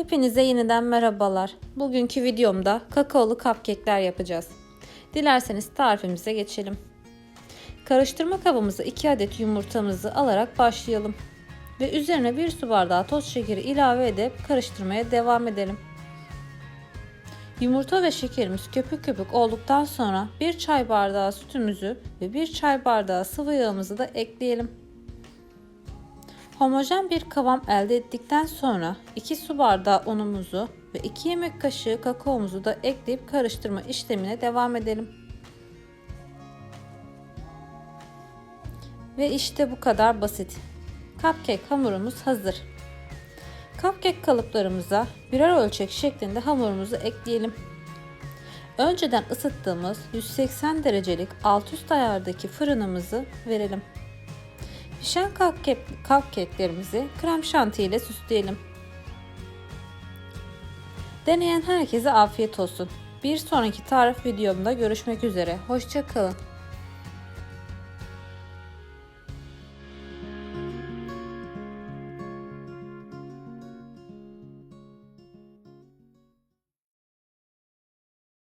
Hepinize yeniden merhabalar. Bugünkü videomda kakaolu cupcake'ler yapacağız. Dilerseniz tarifimize geçelim. Karıştırma kabımıza 2 adet yumurtamızı alarak başlayalım. Ve üzerine 1 su bardağı toz şekeri ilave edip karıştırmaya devam edelim. Yumurta ve şekerimiz köpük köpük olduktan sonra 1 çay bardağı sütümüzü ve 1 çay bardağı sıvı yağımızı da ekleyelim. Homojen bir kıvam elde ettikten sonra 2 su bardağı unumuzu ve 2 yemek kaşığı kakaomuzu da ekleyip karıştırma işlemine devam edelim. Ve işte bu kadar basit. Cupcake hamurumuz hazır. Cupcake kalıplarımıza birer ölçek şeklinde hamurumuzu ekleyelim. Önceden ısıttığımız 180 derecelik alt üst ayardaki fırınımızı verelim. Pişen cupcake, cupcake'lerimizi krem şanti ile süsleyelim. Deneyen herkese afiyet olsun. Bir sonraki tarif videomda görüşmek üzere. Hoşçakalın.